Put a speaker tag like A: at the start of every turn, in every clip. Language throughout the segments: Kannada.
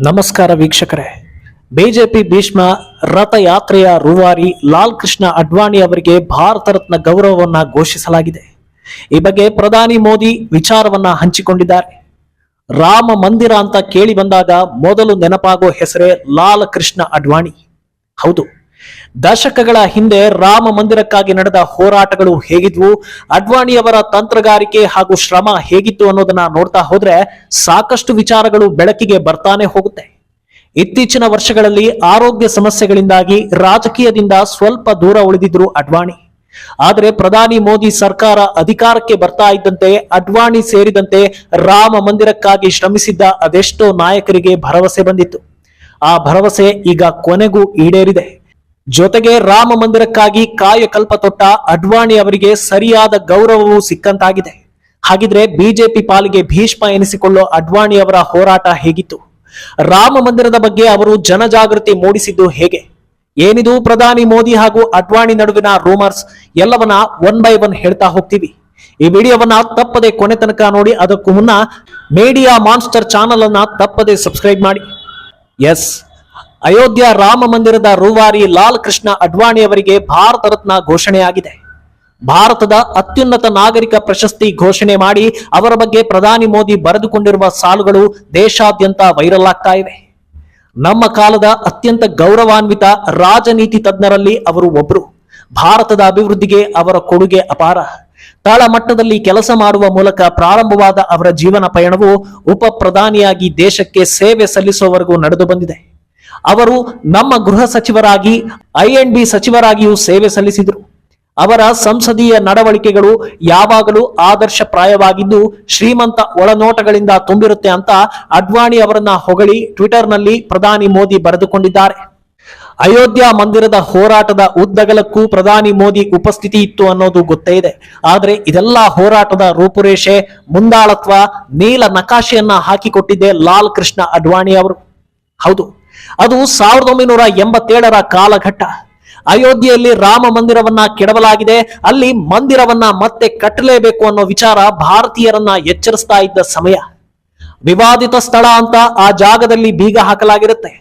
A: ನಮಸ್ಕಾರ ವೀಕ್ಷಕರೇ. ಬಿಜೆಪಿ ಭೀಷ್ಮ ರಥಯಾತ್ರೆಯ ರೂವಾರಿ ಲಾಲ್ ಕೃಷ್ಣ ಅಡ್ವಾಣಿ ಅವರಿಗೆ ಭಾರತ ರತ್ನ ಗೌರವವನ್ನು ಘೋಷಿಸಲಾಗಿದೆ. ಈ ಬಗ್ಗೆ ಪ್ರಧಾನಿ ಮೋದಿ ವಿಚಾರವನ್ನ ಹಂಚಿಕೊಂಡಿದ್ದಾರೆ. ರಾಮ ಮಂದಿರ ಅಂತ ಕೇಳಿ ಬಂದಾಗ ಮೊದಲು ನೆನಪಾಗೋ ಹೆಸರೇ ಲಾಲ್ ಕೃಷ್ಣ ಅಡ್ವಾಣಿ. ಹೌದು ದಶಕಗಳ ಹಿಂದೆ ರಾಮ ಮಂದಿರಕ್ಕಾಗಿ ನಡೆದ ಹೋರಾಟಗಳು ಹೇಗಿದ್ವು, ಅಡ್ವಾಣಿಯವರ ತಂತ್ರಗಾರಿಕೆ ಹಾಗೂ ಶ್ರಮ ಹೇಗಿತ್ತು ಅನ್ನೋದನ್ನ ನೋಡ್ತಾ ಹೋದ್ರೆ ಸಾಕಷ್ಟು ವಿಚಾರಗಳು ಬೆಳಕಿಗೆ ಬರ್ತಾನೆ ಹೋಗುತ್ತೆ. ಇತ್ತೀಚಿನ ವರ್ಷಗಳಲ್ಲಿ ಆರೋಗ್ಯ ಸಮಸ್ಯೆಗಳಿಂದಾಗಿ ರಾಜಕೀಯದಿಂದ ಸ್ವಲ್ಪ ದೂರ ಉಳಿದಿದ್ರು ಅಡ್ವಾಣಿ. ಆದರೆ ಪ್ರಧಾನಿ ಮೋದಿ ಸರ್ಕಾರ ಅಧಿಕಾರಕ್ಕೆ ಬರ್ತಾ ಇದ್ದಂತೆ, ಅಡ್ವಾಣಿ ಸೇರಿದಂತೆ ರಾಮ ಮಂದಿರಕ್ಕಾಗಿ ಶ್ರಮಿಸಿದ್ದ ಅದೆಷ್ಟೋ ನಾಯಕರಿಗೆ ಭರವಸೆ ಬಂದಿತ್ತು. ಆ ಭರವಸೆ ಈಗ ಕೊನೆಗೂ ಈಡೇರಿದೆ. ಜೊತೆಗೆ ರಾಮ ಮಂದಿರಕ್ಕಾಗಿ ಕಾಯಕಲ್ಪ ತೊಟ್ಟ ಅಡ್ವಾಣಿ ಅವರಿಗೆ ಸರಿಯಾದ ಗೌರವವೂ ಸಿಕ್ಕಂತಾಗಿದೆ. ಹಾಗಿದ್ರೆ ಬಿಜೆಪಿ ಪಾಲಿಗೆ ಭೀಷ್ಮ ಎನಿಸಿಕೊಳ್ಳೋ ಅಡ್ವಾಣಿ ಅವರ ಹೋರಾಟ ಹೇಗಿತ್ತು? ರಾಮ ಮಂದಿರದ ಬಗ್ಗೆ ಅವರು ಜನಜಾಗೃತಿ ಮೂಡಿಸಿದ್ದು ಹೇಗೆ? ಏನಿದು ಪ್ರಧಾನಿ ಮೋದಿ ಹಾಗೂ ಅಡ್ವಾಣಿ ನಡುವಿನ ರೂಮರ್ಸ್ ಎಲ್ಲವನ್ನ ಒನ್ ಬೈ ಒನ್ ಹೇಳ್ತಾ ಹೋಗ್ತೀವಿ. ಈ ವಿಡಿಯೋವನ್ನ ತಪ್ಪದೆ ಕೊನೆ ತನಕ ನೋಡಿ, ಅದಕ್ಕೂ ಮುನ್ನ ಮೀಡಿಯಾ ಮಾನ್ಸ್ಟರ್ ಚಾನಲ್ ಅನ್ನ ತಪ್ಪದೆ ಸಬ್ಸ್ಕ್ರೈಬ್ ಮಾಡಿ. ಎಸ್ ಅಯೋಧ್ಯ ರಾಮ ಮಂದಿರದ ರೂವಾರಿ ಲಾಲ್ ಕೃಷ್ಣ ಅಡ್ವಾಣಿ ಅವರಿಗೆ ಭಾರತ ರತ್ನ ಘೋಷಣೆಯಾಗಿದೆ. ಭಾರತದ ಅತ್ಯುನ್ನತ ನಾಗರಿಕ ಪ್ರಶಸ್ತಿ ಘೋಷಣೆ ಮಾಡಿ ಅವರ ಬಗ್ಗೆ ಪ್ರಧಾನಿ ಮೋದಿ ಬರೆದುಕೊಂಡಿರುವ ಸಾಲುಗಳು ದೇಶಾದ್ಯಂತ ವೈರಲ್ ಆಗ್ತಾ ಇವೆ. ನಮ್ಮ ಕಾಲದ ಅತ್ಯಂತ ಗೌರವಾನ್ವಿತ ರಾಜನೀತಿ ತಜ್ಞರಲ್ಲಿ ಅವರು ಒಬ್ರು. ಭಾರತದ ಅಭಿವೃದ್ಧಿಗೆ ಅವರ ಕೊಡುಗೆ ಅಪಾರ. ತಳಮಟ್ಟದಲ್ಲಿ ಕೆಲಸ ಮಾಡುವ ಮೂಲಕ ಪ್ರಾರಂಭವಾದ ಅವರ ಜೀವನ ಪಯಣವು ಉಪ ಪ್ರಧಾನಿಯಾಗಿ ದೇಶಕ್ಕೆ ಸೇವೆ ಸಲ್ಲಿಸುವವರೆಗೂ ನಡೆದು ಬಂದಿದೆ. ಅವರು ನಮ್ಮ ಗೃಹ ಸಚಿವರಾಗಿ, ಐ ಬಿ ಸಚಿವರಾಗಿಯೂ ಸೇವೆ ಸಲ್ಲಿಸಿದರು. ಅವರ ಸಂಸದೀಯ ನಡವಳಿಕೆಗಳು ಯಾವಾಗಲೂ ಆದರ್ಶಪ್ರಾಯವಾಗಿದ್ದು, ಶ್ರೀಮಂತ ಒಳನೋಟಗಳಿಂದ ತುಂಬಿರುತ್ತೆ ಅಂತ ಅಡ್ವಾಣಿ ಅವರನ್ನ ಹೊಗಳಿ ಟ್ವಿಟರ್ನಲ್ಲಿ ಪ್ರಧಾನಿ ಮೋದಿ ಬರೆದುಕೊಂಡಿದ್ದಾರೆ. ಅಯೋಧ್ಯ ಮಂದಿರದ ಹೋರಾಟದ ಉದ್ದಗಲಕ್ಕೂ ಪ್ರಧಾನಿ ಮೋದಿ ಉಪಸ್ಥಿತಿ ಇತ್ತು ಅನ್ನೋದು ಗೊತ್ತೇ ಇದೆ. ಆದ್ರೆ ಇದೆಲ್ಲ ಹೋರಾಟದ ರೂಪುರೇಷೆ, ಮುಂದಾಳತ್ವ, ನೀಲ ನಕಾಶೆಯನ್ನ ಹಾಕಿಕೊಟ್ಟಿದ್ದೆ ಲಾಲ್ ಕೃಷ್ಣ ಅಡ್ವಾಣಿ ಅವರು. ಹೌದು ಅದು ಸಾವಿರದ ಒಂಬೈನೂರ ಎಂಬತ್ತೇಳರ ಕಾಲಘಟ್ಟ. ಅಯೋಧ್ಯೆಯಲ್ಲಿ ರಾಮ ಮಂದಿರವನ್ನ ಕೆಡವಲಾಗಿದೆ, ಅಲ್ಲಿ ಮಂದಿರವನ್ನ ಮತ್ತೆ ಕಟ್ಟಲೇಬೇಕು ಅನ್ನೋ ವಿಚಾರ ಭಾರತೀಯರನ್ನ ಎಚ್ಚರಿಸ್ತಾ ಇದ್ದ ಸಮಯ. ವಿವಾದಿತ ಸ್ಥಳ ಅಂತ ಆ ಜಾಗದಲ್ಲಿ ಬೀಗ ಹಾಕಲಾಗಿರುತ್ತೆ.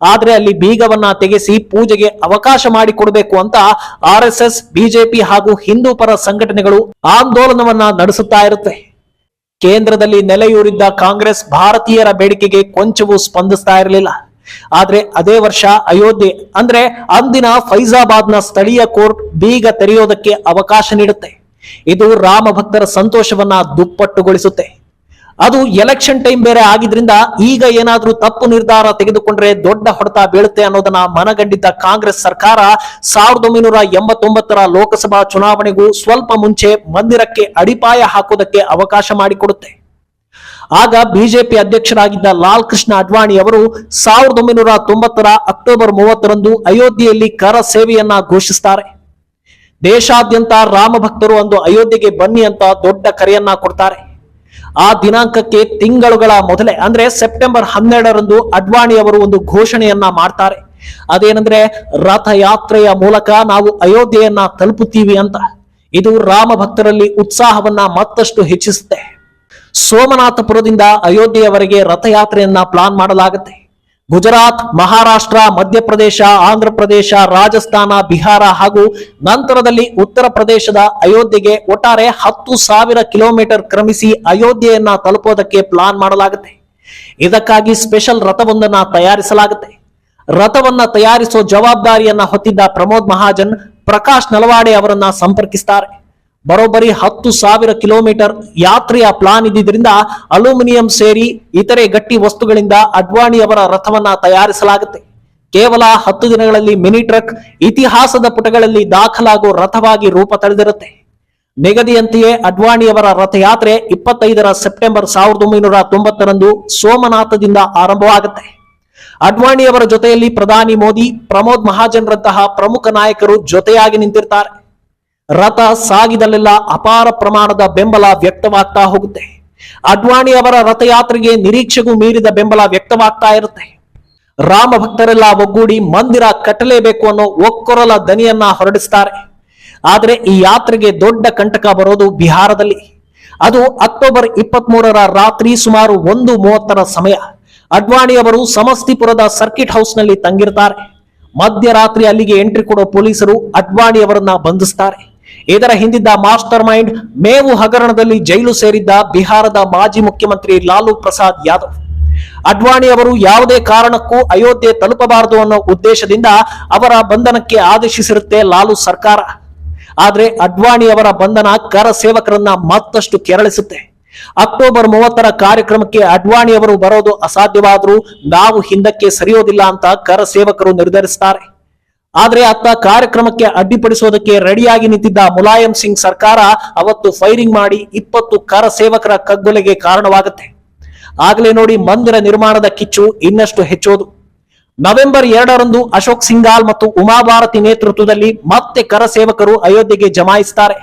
A: ಆದ್ರೆ ಅಲ್ಲಿ ಬೀಗವನ್ನ ತೆಗೆಸಿ ಪೂಜೆಗೆ ಅವಕಾಶ ಮಾಡಿಕೊಡ್ಬೇಕು ಅಂತ ಆರ್ ಎಸ್ ಎಸ್ ಬಿಜೆಪಿ ಹಾಗೂ ಹಿಂದೂ ಪರ ಸಂಘಟನೆಗಳು ಆಂದೋಲನವನ್ನ ನಡೆಸುತ್ತಾ ಇರುತ್ತೆ. ಕೇಂದ್ರದಲ್ಲಿ ನೆಲೆಯೂರಿದ್ದ ಕಾಂಗ್ರೆಸ್ ಭಾರತೀಯರ ಬೇಡಿಕೆಗೆ ಕೊಂಚವೂ ಸ್ಪಂದಿಸ್ತಾ ಇರಲಿಲ್ಲ. ಆದ್ರೆ ಅದೇ ವರ್ಷ ಅಯೋಧ್ಯೆ, ಅಂದ್ರೆ ಅಂದಿನ ಫೈಜಾಬಾದ್ನ ಸ್ಥಳೀಯ ಕೋರ್ಟ್ ಬೀಗ ತೆರೆಯೋದಕ್ಕೆ ಅವಕಾಶ ನೀಡುತ್ತೆ. ಇದು ರಾಮ ಭಕ್ತರ ಸಂತೋಷವನ್ನ ದುಪ್ಪಟ್ಟುಗೊಳಿಸುತ್ತೆ. ಅದು ಎಲೆಕ್ಷನ್ ಟೈಮ್ ಬೇರೆ ಆಗಿದ್ರಿಂದ ಈಗ ಏನಾದ್ರೂ ತಪ್ಪು ನಿರ್ಧಾರ ತೆಗೆದುಕೊಂಡ್ರೆ ದೊಡ್ಡ ಹೊಡೆತ ಬೀಳುತ್ತೆ ಅನ್ನೋದನ್ನ ಮನಗಂಡಿದ್ದ ಕಾಂಗ್ರೆಸ್ ಸರ್ಕಾರ ಸಾವಿರದ ಒಂಬೈನೂರ ಎಂಬತ್ತೊಂಬತ್ತರ ಲೋಕಸಭಾ ಚುನಾವಣೆಗೂ ಸ್ವಲ್ಪ ಮುಂಚೆ ಮಂದಿರಕ್ಕೆ ಅಡಿಪಾಯ ಹಾಕೋದಕ್ಕೆ ಅವಕಾಶ ಮಾಡಿಕೊಡುತ್ತೆ. ಆಗ ಬಿಜೆಪಿ ಅಧ್ಯಕ್ಷರಾಗಿದ್ದ ಲಾಲ್ ಕೃಷ್ಣ ಅಡ್ವಾಣಿ ಅವರು ಸಾವಿರದ ಒಂಬೈನೂರ ತೊಂಬತ್ತರ ಅಕ್ಟೋಬರ್ ಮೂವತ್ತರಂದು ಅಯೋಧ್ಯೆಯಲ್ಲಿ ಕರ ಸೇವೆಯನ್ನ ಘೋಷಿಸ್ತಾರೆ. ದೇಶಾದ್ಯಂತ ರಾಮ ಭಕ್ತರು ಅಂದು ಅಯೋಧ್ಯೆಗೆ ಬನ್ನಿ ಅಂತ ದೊಡ್ಡ ಕರೆಯನ್ನ ಕೊಡ್ತಾರೆ. ಆ ದಿನಾಂಕಕ್ಕೆ ತಿಂಗಳುಗಳ ಮೊದಲೇ, ಅಂದ್ರೆ ಸೆಪ್ಟೆಂಬರ್ ಹನ್ನೆರಡರಂದು ಅಡ್ವಾಣಿ ಅವರು ಒಂದು ಘೋಷಣೆಯನ್ನ ಮಾಡ್ತಾರೆ. ಅದೇನಂದ್ರೆ, ರಥಯಾತ್ರೆಯ ಮೂಲಕ ನಾವು ಅಯೋಧ್ಯೆಯನ್ನ ತಲುಪುತ್ತೀವಿ ಅಂತ. ಇದು ರಾಮ ಭಕ್ತರಲ್ಲಿ ಉತ್ಸಾಹವನ್ನ ಮತ್ತಷ್ಟು ಹೆಚ್ಚಿಸುತ್ತೆ. ಸೋಮನಾಥಪುರದಿಂದ ಅಯೋಧ್ಯೆಯವರೆಗೆ ರಥಯಾತ್ರೆಯನ್ನ ಪ್ಲಾನ್ ಮಾಡಲಾಗುತ್ತೆ. ಗುಜರಾತ್, ಮಹಾರಾಷ್ಟ್ರ, ಮಧ್ಯಪ್ರದೇಶ ಆಂಧ್ರ ಪ್ರದೇಶ ರಾಜಸ್ಥಾನ, ಬಿಹಾರ ಹಾಗೂ ನಂತರದಲ್ಲಿ ಉತ್ತರ ಪ್ರದೇಶದ ಅಯೋಧ್ಯೆಗೆ ಒಟ್ಟಾರೆ ಹತ್ತು ಸಾವಿರ ಕಿಲೋಮೀಟರ್ ಕ್ರಮಿಸಿ ಅಯೋಧ್ಯೆಯನ್ನ ತಲುಪೋದಕ್ಕೆ ಪ್ಲಾನ್ ಮಾಡಲಾಗುತ್ತೆ. ಇದಕ್ಕಾಗಿ ಸ್ಪೆಷಲ್ ರಥವೊಂದನ್ನ ತಯಾರಿಸಲಾಗುತ್ತೆ. ರಥವನ್ನ ತಯಾರಿಸೋ ಜವಾಬ್ದಾರಿಯನ್ನ ಹೊತ್ತಿದ್ದ ಪ್ರಮೋದ್ ಮಹಾಜನ್ ಪ್ರಕಾಶ್ ನಲವಾಡೆ ಅವರನ್ನ ಸಂಪರ್ಕಿಸ್ತಾರೆ. ಬರೋಬ್ಬರಿ ಹತ್ತು ಸಾವಿರ ಕಿಲೋಮೀಟರ್ ಯಾತ್ರೆಯ ಪ್ಲಾನ್ ಇದ್ದಿದ್ರಿಂದ ಅಲ್ಯೂಮಿನಿಯಂ ಸೇರಿ ಇತರೆ ಗಟ್ಟಿ ವಸ್ತುಗಳಿಂದ ಅಡ್ವಾಣಿ ಅವರ ರಥವನ್ನ ತಯಾರಿಸಲಾಗುತ್ತೆ. ಕೇವಲ ಹತ್ತು ದಿನಗಳಲ್ಲಿ ಮಿನಿ ಟ್ರಕ್ ಇತಿಹಾಸದ ಪುಟಗಳಲ್ಲಿ ದಾಖಲಾಗೋ ರಥವಾಗಿ ರೂಪ ತಳೆದಿರುತ್ತೆ. ನಿಗದಿಯಂತೆಯೇ ಅಡ್ವಾಣಿಯವರ ರಥಯಾತ್ರೆ ಇಪ್ಪತ್ತೈದರ ಸೆಪ್ಟೆಂಬರ್ ಸಾವಿರದ ಒಂಬೈನೂರ ತೊಂಬತ್ತರಂದು ಸೋಮನಾಥದಿಂದ ಆರಂಭವಾಗುತ್ತೆ. ಅಡ್ವಾಣಿಯವರ ಜೊತೆಯಲ್ಲಿ ಪ್ರಧಾನಿ ಮೋದಿ, ಪ್ರಮೋದ್ ಮಹಾಜನ್ರಂತಹ ಪ್ರಮುಖ ನಾಯಕರು ಜೊತೆಯಾಗಿ ನಿಂತಿರ್ತಾರೆ. ರಥ ಸಾಗಿದಲ್ಲೆಲ್ಲ ಅಪಾರ ಪ್ರಮಾಣದ ಬೆಂಬಲ ವ್ಯಕ್ತವಾಗ್ತಾ ಹೋಗುತ್ತೆ. ಅಡ್ವಾಣಿ ಅವರ ರಥಯಾತ್ರೆಗೆ ನಿರೀಕ್ಷೆಗೂ ಮೀರಿದ ಬೆಂಬಲ ವ್ಯಕ್ತವಾಗ್ತಾ ಇರುತ್ತೆ. ರಾಮ ಭಕ್ತರೆಲ್ಲ ಒಗ್ಗೂಡಿ ಮಂದಿರ ಕಟ್ಟಲೇಬೇಕು ಅನ್ನೋ ಒಕ್ಕೊರಲ ದನಿಯನ್ನ ಹೊರಡಿಸ್ತಾರೆ. ಆದರೆ ಈ ಯಾತ್ರೆಗೆ ದೊಡ್ಡ ಕಂಟಕ ಬರೋದು ಬಿಹಾರದಲ್ಲಿ. ಅದು ಅಕ್ಟೋಬರ್ ಇಪ್ಪತ್ತ್ ಮೂರರ ರಾತ್ರಿ ಸುಮಾರು ಒಂದು ಮೂವತ್ತರ ಸಮಯ. ಅಡ್ವಾಣಿ ಅವರು ಸಮಸ್ತಿಪುರದ ಸರ್ಕಿಟ್ ಹೌಸ್ನಲ್ಲಿ ತಂಗಿರ್ತಾರೆ. ಮಧ್ಯರಾತ್ರಿ ಅಲ್ಲಿಗೆ ಎಂಟ್ರಿ ಕೊಡೋ ಪೊಲೀಸರು ಅಡ್ವಾಣಿ ಅವರನ್ನ ಬಂಧಿಸ್ತಾರೆ. ಇದರ ಹಿಂದಿದ್ದ ಮಾಸ್ಟರ್ ಮೈಂಡ್ ಮೇವು ಹಗರಣದಲ್ಲಿ ಜೈಲು ಸೇರಿದ್ದ ಬಿಹಾರದ ಮಾಜಿ ಮುಖ್ಯಮಂತ್ರಿ ಲಾಲು ಪ್ರಸಾದ್ ಯಾದವ್. ಅಡ್ವಾಣಿ ಅವರು ಯಾವುದೇ ಕಾರಣಕ್ಕೂ ಅಯೋಧ್ಯೆ ತಲುಪಬಾರದು ಅನ್ನೋ ಉದ್ದೇಶದಿಂದ ಅವರ ಬಂಧನಕ್ಕೆ ಆದೇಶಿಸಿರುತ್ತೆ ಲಾಲು ಸರ್ಕಾರ. ಆದ್ರೆ ಅಡ್ವಾಣಿ ಅವರ ಬಂಧನ ಕರ ಸೇವಕರನ್ನ ಮತ್ತಷ್ಟು ಕೆರಳಿಸುತ್ತೆ. ಅಕ್ಟೋಬರ್ ಮೂವತ್ತರ ಕಾರ್ಯಕ್ರಮಕ್ಕೆ ಅಡ್ವಾಣಿ ಅವರು ಬರೋದು ಅಸಾಧ್ಯವಾದರೂ ನಾವು ಹಿಂದಕ್ಕೆ ಸರಿಯೋದಿಲ್ಲ ಅಂತ ಕರ ಸೇವಕರು ನಿರ್ಧರಿಸ್ತಾರೆ. ಆದ್ರೆ ಅತ್ತ ಕಾರ್ಯಕ್ರಮಕ್ಕೆ ಅಡ್ಡಿಪಡಿಸೋದಕ್ಕೆ ರೆಡಿಯಾಗಿ ನಿಂತಿದ್ದ ಮುಲಾಯಂ ಸಿಂಗ್ ಸರ್ಕಾರ ಅವತ್ತು ಫೈರಿಂಗ್ ಮಾಡಿ ಇಪ್ಪತ್ತು ಕರ ಸೇವಕರ ಕಗ್ಗೊಲೆಗೆ ಕಾರಣವಾಗುತ್ತೆ. ಆಗಲೇ ನೋಡಿ ಮಂದಿರ ನಿರ್ಮಾಣದ ಕಿಚ್ಚು ಇನ್ನಷ್ಟು ಹೆಚ್ಚೋದು. ನವೆಂಬರ್ ಎರಡರಂದು ಅಶೋಕ್ ಸಿಂಗಾಲ್ ಮತ್ತು ಉಮಾಭಾರತಿ ನೇತೃತ್ವದಲ್ಲಿ ಮತ್ತೆ ಕರ ಸೇವಕರು ಅಯೋಧ್ಯೆಗೆ ಜಮಾಯಿಸುತ್ತಾರೆ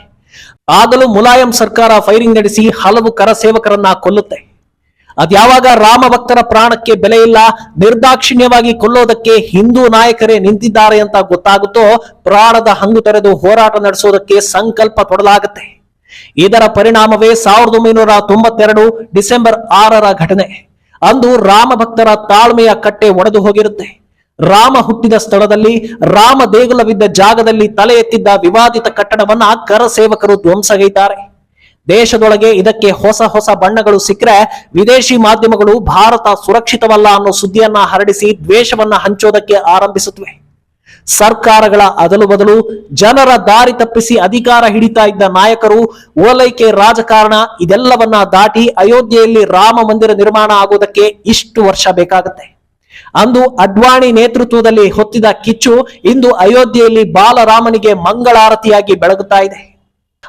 A: ಆಗಲೂ ಮುಲಾಯಂ ಸರ್ಕಾರ ಫೈರಿಂಗ್ ನಡೆಸಿ ಹಲವು ಕರ ಸೇವಕರನ್ನ ಕೊಲ್ಲುತ್ತೆ. ಅದ್ಯಾವಾಗ ರಾಮ ಭಕ್ತರ ಪ್ರಾಣಕ್ಕೆ ಬೆಲೆ ಇಲ್ಲ, ನಿರ್ದಾಕ್ಷಿಣ್ಯವಾಗಿ ಕೊಲ್ಲೋದಕ್ಕೆ ಹಿಂದೂ ನಾಯಕರೇ ನಿಂತಿದ್ದಾರೆ ಅಂತ ಗೊತ್ತಾಗುತ್ತೋ, ಪ್ರಾಣದ ಹಂಗು ತೆರೆದು ಹೋರಾಟ ನಡೆಸೋದಕ್ಕೆ ಸಂಕಲ್ಪ ತೊಡಲಾಗುತ್ತೆ. ಇದರ ಪರಿಣಾಮವೇ ಸಾವಿರದ ಒಂಬೈನೂರ ತೊಂಬತ್ತೆರಡು ಡಿಸೆಂಬರ್ ಆರರ ಘಟನೆ. ಅಂದು ರಾಮ ಭಕ್ತರ ತಾಳ್ಮೆಯ ಕಟ್ಟೆ ಒಡೆದು ಹೋಗಿರುತ್ತೆ. ರಾಮ ಹುಟ್ಟಿದ ಸ್ಥಳದಲ್ಲಿ, ರಾಮ ದೇಗುಲವಿದ್ದ ಜಾಗದಲ್ಲಿ ತಲೆ ಎತ್ತಿದ್ದ ವಿವಾದಿತ ಕಟ್ಟಡವನ್ನ ಕರಸೇವಕರು ಧ್ವಂಸಗೈತಾರೆ. ದೇಶದೊಳಗೆ ಇದಕ್ಕೆ ಹೊಸ ಹೊಸ ಬಣ್ಣಗಳು ಸಿಕ್ಕರೆ ವಿದೇಶಿ ಮಾಧ್ಯಮಗಳು ಭಾರತ ಸುರಕ್ಷಿತವಲ್ಲ ಅನ್ನೋ ಸುದ್ದಿಯನ್ನ ಹರಡಿಸಿ ದ್ವೇಷವನ್ನ ಹಂಚೋದಕ್ಕೆ ಆರಂಭಿಸುತ್ತವೆ. ಸರ್ಕಾರಗಳ ಅದಲು ಬದಲು ಜನರ ದಾರಿ ತಪ್ಪಿಸಿ ಅಧಿಕಾರ ಹಿಡಿತಾ ಇದ್ದ ನಾಯಕರು ಓಲೈಕೆ ರಾಜಕಾರಣ ಇದೆಲ್ಲವನ್ನ ದಾಟಿ ಅಯೋಧ್ಯೆಯಲ್ಲಿ ರಾಮ ಮಂದಿರ ನಿರ್ಮಾಣ ಆಗೋದಕ್ಕೆ ಇಷ್ಟು ವರ್ಷ ಬೇಕಾಗುತ್ತೆ. ಅಂದು ಅಡ್ವಾಣಿ ನೇತೃತ್ವದಲ್ಲಿ ಹೊತ್ತಿದ ಕಿಚ್ಚು ಇಂದು ಅಯೋಧ್ಯೆಯಲ್ಲಿ ಬಾಲರಾಮನಿಗೆ ಮಂಗಳಾರತಿಯಾಗಿ ಬೆಳಗುತ್ತಾ ಇದೆ.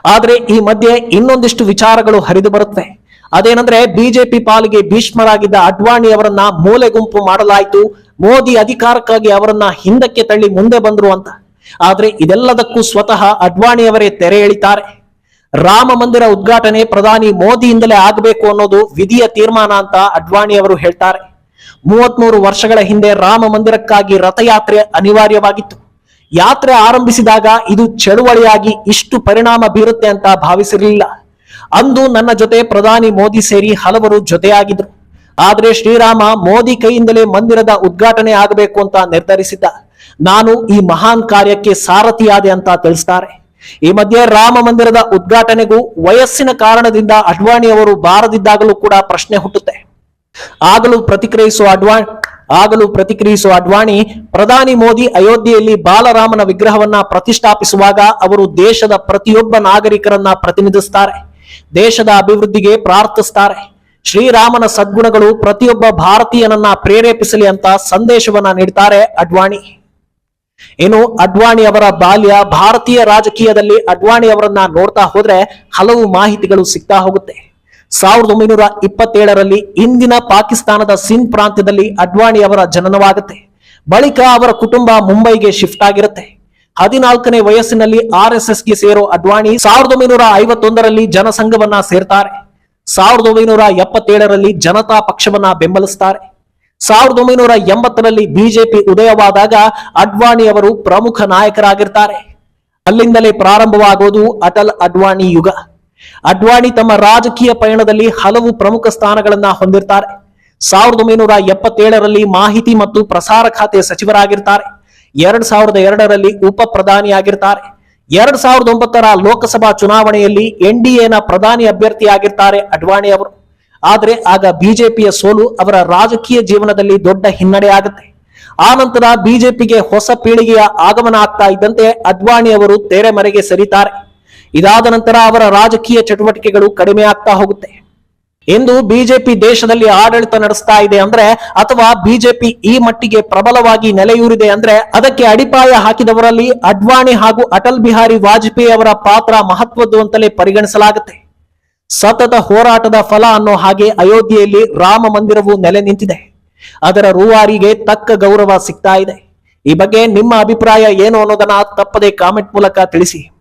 A: ಆದ್ರೆ ಈ ಮಧ್ಯೆ ಇನ್ನೊಂದಿಷ್ಟು ವಿಚಾರಗಳು ಹರಿದು ಬರುತ್ತೆ ಅದೇನಂದ್ರೆ ಬಿಜೆಪಿ ಪಾಲಿಗೆ ಭೀಷ್ಮರಾಗಿದ್ದ ಅಡ್ವಾಣಿ ಅವರನ್ನ ಮೂಲೆ ಗುಂಪು ಮಾಡಲಾಯಿತು. ಮೋದಿ ಅಧಿಕಾರಕ್ಕಾಗಿ ಅವರನ್ನ ಹಿಂದಕ್ಕೆ ತಳ್ಳಿ ಮುಂದೆ ಬಂದ್ರು ಅಂತ. ಆದ್ರೆ ಇದೆಲ್ಲದಕ್ಕೂ ಸ್ವತಃ ಅಡ್ವಾಣಿಯವರೇ ತೆರೆ ಎಳಿತಾರೆ. ರಾಮ ಮಂದಿರ ಉದ್ಘಾಟನೆ ಪ್ರಧಾನಿ ಮೋದಿಯಿಂದಲೇ ಆಗಬೇಕು ಅನ್ನೋದು ವಿಧಿಯ ತೀರ್ಮಾನ ಅಂತ ಅಡ್ವಾಣಿ ಅವರು ಹೇಳ್ತಾರೆ. ಮೂವತ್ಮೂರು ವರ್ಷಗಳ ಹಿಂದೆ ರಾಮ ಮಂದಿರಕ್ಕಾಗಿ ರಥಯಾತ್ರೆ ಅನಿವಾರ್ಯವಾಗಿತ್ತು. ಯಾತ್ರೆ ಆರಂಭಿಸಿದಾಗ ಇದು ಚಳುವಳಿಯಾಗಿ ಇಷ್ಟು ಪರಿಣಾಮ ಬೀರುತ್ತೆ ಅಂತ ಭಾವಿಸಿರಲಿಲ್ಲ ಅಂದು ನನ್ನ ಜೊತೆ ಪ್ರಧಾನಿ ಮೋದಿ ಸೇರಿ ಹಲವರು ಜೊತೆಯಾಗಿದ್ರು. ಆದ್ರೆ ಶ್ರೀರಾಮ ಮೋದಿ ಕೈಯಿಂದಲೇ ಮಂದಿರದ ಉದ್ಘಾಟನೆ ಆಗಬೇಕು ಅಂತ ನಿರ್ಧರಿಸಿದ್ದ. ನಾನು ಈ ಮಹಾನ್ ಕಾರ್ಯಕ್ಕೆ ಸಾರಥಿಯಾದೆ ಅಂತ ತಿಳಿಸ್ತಾರೆ. ಈ ಮಧ್ಯೆ ರಾಮ ಮಂದಿರದ ಉದ್ಘಾಟನೆಗೂ ವಯಸ್ಸಿನ ಕಾರಣದಿಂದ ಅಡ್ವಾಣಿ ಅವರು ಬಾರದಿದ್ದಾಗಲೂ ಕೂಡ ಪ್ರಶ್ನೆ ಹುಟ್ಟುತ್ತೆ. ಆಗಲೂ ಪ್ರತಿಕ್ರಿಯಿಸುವ ಅಡ್ವಾಣಿ ಆಗಲೂ ಪ್ರತಿಕ್ರಿಯಿಸುವ ಅಡ್ವಾಣಿ, ಪ್ರಧಾನಿ ಮೋದಿ ಅಯೋಧ್ಯೆಯಲ್ಲಿ ಬಾಲರಾಮನ ವಿಗ್ರಹವನ್ನ ಪ್ರತಿಷ್ಠಾಪಿಸುವಾಗ ಅವರು ದೇಶದ ಪ್ರತಿಯೊಬ್ಬ ನಾಗರಿಕರನ್ನ ಪ್ರತಿನಿಧಿಸ್ತಾರೆ, ದೇಶದ ಅಭಿವೃದ್ಧಿಗೆ ಪ್ರಾರ್ಥಿಸ್ತಾರೆ. ಶ್ರೀರಾಮನ ಸದ್ಗುಣಗಳು ಪ್ರತಿಯೊಬ್ಬ ಭಾರತೀಯನನ್ನ ಪ್ರೇರೇಪಿಸಲಿ ಅಂತ ಸಂದೇಶವನ್ನ ನೀಡ್ತಾರೆ ಅಡ್ವಾಣಿ. ಇನ್ನು ಅಡ್ವಾಣಿ ಅವರ ಬಾಲ್ಯ ಭಾರತೀಯ ರಾಜಕೀಯದಲ್ಲಿ ಅಡ್ವಾಣಿ ಅವರನ್ನ ನೋಡ್ತಾ ಹೋದ್ರೆ ಹಲವು ಮಾಹಿತಿಗಳು ಸಿಗ್ತಾ ಹೋಗುತ್ತೆ. ಸಾವಿರದ ಒಂಬೈನೂರ ಇಪ್ಪತ್ತೇಳರಲ್ಲಿ ಇಂದಿನ ಪಾಕಿಸ್ತಾನದ ಸಿಂಧ್ ಪ್ರಾಂತ್ಯದಲ್ಲಿ ಅಡ್ವಾಣಿ ಅವರ ಜನನವಾಗುತ್ತೆ. ಬಳಿಕ ಅವರ ಕುಟುಂಬ ಮುಂಬೈಗೆ ಶಿಫ್ಟ್ ಆಗಿರುತ್ತೆ. ಹದಿನಾಲ್ಕನೇ ವಯಸ್ಸಿನಲ್ಲಿ ಆರ್ ಎಸ್ ಎಸ್ಗೆ ಸೇರೋ ಅಡ್ವಾಣಿ ಸಾವಿರದ ಒಂಬೈನೂರ ಐವತ್ತೊಂದರಲ್ಲಿ ಜನಸಂಘವನ್ನ ಸೇರ್ತಾರೆ. ಸಾವಿರದ ಒಂಬೈನೂರ ಎಪ್ಪತ್ತೇಳರಲ್ಲಿ ಜನತಾ ಪಕ್ಷವನ್ನ ಬೆಂಬಲಿಸ್ತಾರೆ. ಸಾವಿರದ ಒಂಬೈನೂರ ಎಂಬತ್ತರಲ್ಲಿ ಬಿಜೆಪಿ ಉದಯವಾದಾಗ ಅಡ್ವಾಣಿ ಅವರು ಪ್ರಮುಖ ನಾಯಕರಾಗಿರ್ತಾರೆ. ಅಲ್ಲಿಂದಲೇ ಪ್ರಾರಂಭವಾಗೋದು ಅಟಲ್ ಅಡ್ವಾಣಿ ಯುಗ. ಅಡ್ವಾಣಿ ತಮ್ಮ ರಾಜಕೀಯ ಪಯಣದಲ್ಲಿ ಹಲವು ಪ್ರಮುಖ ಸ್ಥಾನಗಳನ್ನ ಹೊಂದಿರ್ತಾರೆ. ಸಾವಿರದ ಒಂಬೈನೂರ ಎಪ್ಪತ್ತೇಳರಲ್ಲಿ ಮಾಹಿತಿ ಮತ್ತು ಪ್ರಸಾರ ಖಾತೆ ಸಚಿವರಾಗಿರ್ತಾರೆ. ಎರಡ್ ಸಾವಿರದ ಎರಡರಲ್ಲಿ ಉಪ ಪ್ರಧಾನಿಯಾಗಿರ್ತಾರೆ. ಎರಡ್ ಸಾವಿರದ ಒಂಬತ್ತರ ಲೋಕಸಭಾ ಚುನಾವಣೆಯಲ್ಲಿ ಎನ್ಡಿಎನ ಪ್ರಧಾನಿ ಅಭ್ಯರ್ಥಿಯಾಗಿರ್ತಾರೆ ಅಡ್ವಾಣಿ ಅವರು. ಆದ್ರೆ ಆಗ ಬಿಜೆಪಿಯ ಸೋಲು ಅವರ ರಾಜಕೀಯ ಜೀವನದಲ್ಲಿ ದೊಡ್ಡ ಹಿನ್ನಡೆ ಆಗುತ್ತೆ. ಆ ನಂತರ ಬಿಜೆಪಿಗೆ ಹೊಸ ಪೀಳಿಗೆಯ ಆಗಮನ ಆಗ್ತಾ ಇದ್ದಂತೆ ಅಡ್ವಾಣಿ ಅವರು ತೆರೆಮರೆಗೆ ಸರಿತಾರೆ. ಇದಾದ ನಂತರ ಅವರ ರಾಜಕೀಯ ಚಟುವಟಿಕೆಗಳು ಕಡಿಮೆ ಆಗ್ತಾ ಹೋಗುತ್ತೆ. ಎಂದು ಬಿಜೆಪಿ ದೇಶದಲ್ಲಿ ಆಡಳಿತ ನಡೆಸ್ತಾ ಇದೆ ಅಂದ್ರೆ, ಅಥವಾ ಬಿಜೆಪಿ ಈ ಮಟ್ಟಿಗೆ ಪ್ರಬಲವಾಗಿ ನೆಲೆಯೂರಿದೆ ಅಂದ್ರೆ, ಅದಕ್ಕೆ ಅಡಿಪಾಯ ಹಾಕಿದವರಲ್ಲಿ ಅಡ್ವಾಣಿ ಹಾಗೂ ಅಟಲ್ ಬಿಹಾರಿ ವಾಜಪೇಯಿ ಅವರ ಪಾತ್ರ ಮಹತ್ವದ್ದು ಅಂತಲೇ ಪರಿಗಣಿಸಲಾಗುತ್ತೆ. ಸತತ ಹೋರಾಟದ ಫಲ ಅನ್ನೋ ಹಾಗೆ ಅಯೋಧ್ಯೆಯಲ್ಲಿ ರಾಮ ಮಂದಿರವು ನೆಲೆ ನಿಂತಿದೆ. ಅದರ ರೂವಾರಿಗೆ ತಕ್ಕ ಗೌರವ ಸಿಗ್ತಾ ಇದೆ. ಈ ಬಗ್ಗೆ ನಿಮ್ಮ ಅಭಿಪ್ರಾಯ ಏನು ಅನ್ನೋದನ್ನ ತಪ್ಪದೆ ಕಾಮೆಂಟ್ ಮೂಲಕ ತಿಳಿಸಿ.